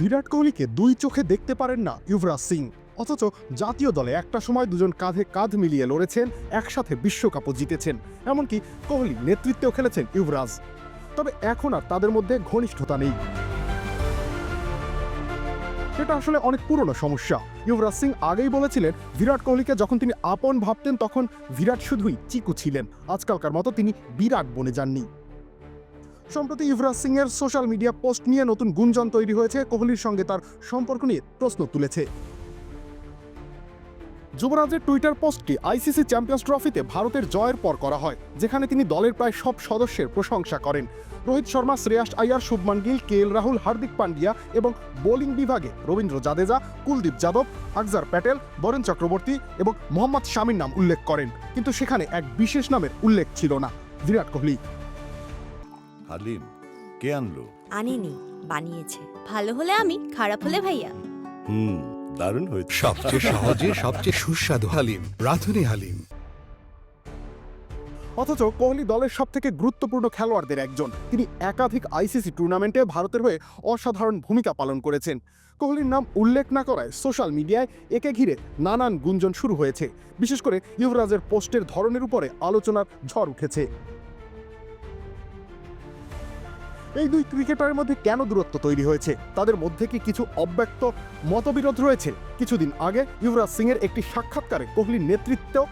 বিরাট কোহলিকে দুই চোখে দেখতে পারেন না যুবরাজ সিং। অথচ জাতীয় দলে একটা সময় দুজন কাঁধে কাঁধ মিলিয়ে লড়েছেন, একসাথে বিশ্বকাপও জিতেছেন। এমনকি কোহলি নেতৃত্বেও খেলেছেন যুবরাজ। তবে এখন আর তাদের মধ্যে ঘনিষ্ঠতা নেই। সেটা আসলে অনেক পুরনো সমস্যা। যুবরাজ সিং আগেই বলেছিলেন, বিরাট কোহলিকে যখন তিনি আপন ভাবতেন তখন বিরাট শুধুই চিকু ছিলেন। আজকালকার মতো তিনি বিরাট বনে যাননি। সম্প্রতি যুবরাজ সিং এর সোশ্যাল মিডিয়া পোস্ট নিয়ে নতুন গুঞ্জন তৈরি হয়েছে। কোহলির সঙ্গে তার সম্পর্ক নিয়ে প্রশ্ন তুলেছে। যুবরাজের টুইটার পোস্টটি আইসিসি চ্যাম্পিয়ন্স ট্রফিতে ভারতের জয়ের পর করা হয়, যেখানে তিনি দলের প্রায় সব সদস্যের প্রশংসা করেন। রোহিত শর্মা, শ্রেয়াস আয়ার, শুভমান গিল, কে এল রাহুল, হার্দিক পান্ডিয়া এবং বোলিং বিভাগে রবীন্দ্র জাদেজা, কুলদীপ যাদব, আকজার প্যাটেল, বরেন চক্রবর্তী এবং মোহাম্মদ শামির নাম উল্লেখ করেন। কিন্তু সেখানে এক বিশেষ নামের উল্লেখ ছিল না। বিরাট কোহলি। হালিম কে আনলো? আনিনি বানিয়েছে। ভালো হলে আমি খারাপ হলে ভাইয়া। হুম দারুণ হয়েছে। সবচেয়ে সহজে সবচেয়ে সুস্বাদু হালিম রাঁধুনি হালিম। অথচ কোহলি দলের সব থেকে গুরুত্বপূর্ণ খেলোয়াড়দের একজন। তিনি একাধিক আইসিসি টুর্নামেন্টে ভারতের হয়ে অসাধারণ ভূমিকা পালন করেছেন। কোহলির নাম উল্লেখ না করায় সোশ্যাল মিডিয়ায় একে ঘিরে নানান গুঞ্জন শুরু হয়েছে। বিশেষ করে যুবরাজের পোস্টের ধরনের উপরে আলোচনার ঝড় উঠেছে। এই দুই ক্রিকেটারের মধ্যে কেন দূরত্ব তৈরি হয়েছে? তাদের মধ্যে কি কিছু অব্যক্ত মতবিরোধ রয়েছে? কিছুদিন আগে ইউরাজ সিংয়ের একটি সাক্ষাৎকারে কোহলির নেতৃত্বেও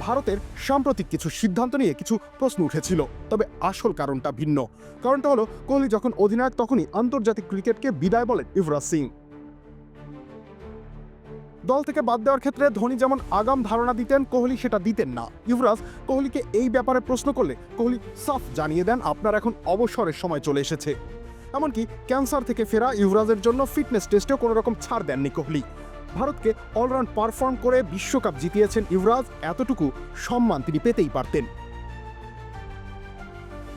ভারতের সাম্প্রতিক কিছু সিদ্ধান্ত নিয়ে কিছু প্রশ্ন উঠেছিল। তবে আসল কারণটা ভিন্ন। কারণটা হলো, কোহলি যখন অধিনায়ক, তখনই আন্তর্জাতিক ক্রিকেটকে বিদায় বলেন ইউরাজ সিং। দল থেকে বাদ দেওয়ার ক্ষেত্রে ধোনি যেমন আগাম ধারণা দিতেন, কোহলি সেটা দিতেন না। যুবরাজ, কোহলিকে এই ব্যাপারে প্রশ্ন করলে কোহলি সাফ জানিয়ে দেন, আপনার এখন অবসরের সময় চলে এসেছে। এমনকি ক্যান্সার থেকে ফেরা যুবরাজের জন্য ফিটনেস টেস্টেও কোনো রকম ছাড় দেননি কোহলি। ভারতকে অলরাউন্ড পারফর্ম করে বিশ্বকাপ জিতিয়েছেন যুবরাজ, এতটুকু সম্মান তিনি পেতেই পারতেন।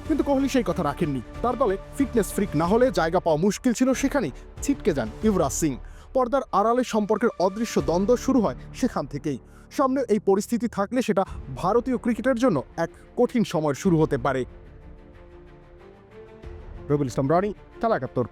কিন্তু কোহলি সেই কথা রাখেননি। তার দলে ফিটনেস ফ্রিক না হলে জায়গা পাওয়া মুশকিল ছিল সেখানেই, ছিটকে যান যুবরাজ সিং। পর্দার আড়ালে সম্পর্কের অদৃশ্য দ্বন্দ্ব শুরু হয় সেখান থেকেই। সামনে এই পরিস্থিতি থাকলে সেটা ভারতীয় ক্রিকেটের জন্য এক কঠিন সময় শুরু হতে পারে। রবিল ইসলাম রানি খেলা একাত্তর